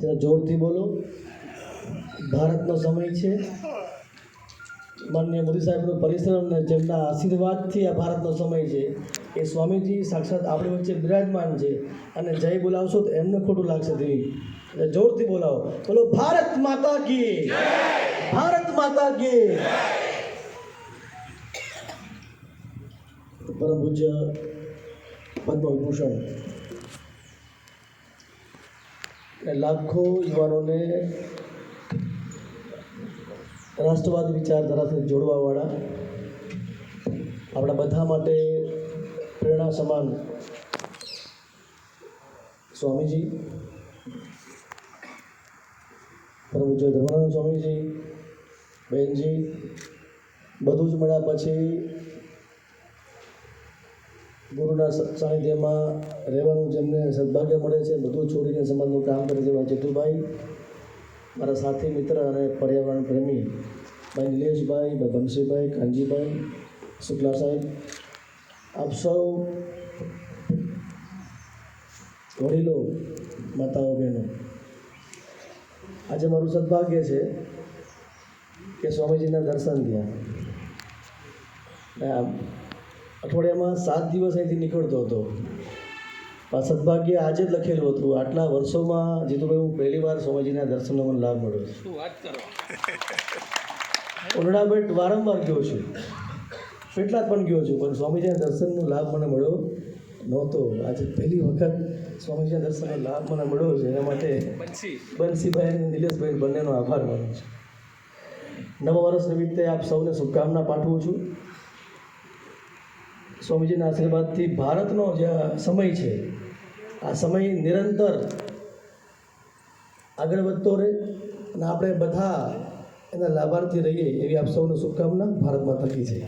જરા જોરથી બોલો. ભારતનો સમય છે. માનનીય મોદી સાહેબનું પરિશ્રમ અને જેમના આશીર્વાદથી આ ભારતનો સમય છે. એ સ્વામીજી સાક્ષાત આપણી વચ્ચે બિરાજમાન છે અને જય બોલાવશો તો એમને ખોટું લાગશે દેવી એટલે જોરથી બોલાવો. બોલો, ભારત માતા કી ભારત માતા કી પરમ પૂજ્ય પદ્મ વિભૂષણ અને લાખો યુવાનોને રાષ્ટ્રવાદ વિચારધારાથી જોડવાવાળા આપણા બધા માટે પ્રેરણા સમાન સ્વામીજી, પરમ પૂજ્ય ધર્માનંદ સ્વામીજી બહેનજી બધું જ મળ્યા પછી ગુરુના સાનિધ્યમાં રહેવાનું જેમને સદભાગ્ય મળે છે, બધું છોડીને સમાજનું કામ કરે છે જેતુભાઈ મારા સાથી, મિત્ર અને પર્યાવરણ પ્રેમી, ભાઈ નિલેશભાઈ, ભાઈ બંસીભાઈ કાનજીભાઈ શુક્લા સાહેબ, આપ સૌ વડીલો, માતાઓ, બહેનો, આજે મારું સદભાગ્ય છે કે સ્વામીજીના દર્શન થયા. અઠવાડિયામાં સાત દિવસ અહીંથી નીકળતો હતો. આ સદભાગ્ય આજે જ લખેલું હતું આટલા વર્ષોમાં જીતુભાઈ હું પહેલી વાર સ્વામીજીના દર્શનનો મને લાભ મળ્યો છે. ઉરણાબેટ વારંવાર ગયો છું. કેટલા પણ ગયો છું પણ સ્વામીજીના દર્શનનો લાભ મને મળ્યો નહોતો. આજે પહેલી વખત સ્વામીજીના દર્શનનો લાભ મને મળ્યો છે. એના માટે બંસી. બંસીભાઈ અને નિલેશભાઈ બંનેનો આભાર માનું છું. નવા વર્ષ નિમિત્તે આપ સૌને શુભકામના પાઠવું છું. સ્વામીજીના આશીર્વાદથી ભારતનો જે સમય છે, આ સમય નિરંતર આગળ વધતો રહે અને આપણે બધા એના લાભાર્થી રહીએ એવી આપ સૌને શુભકામના ભારત માતા છે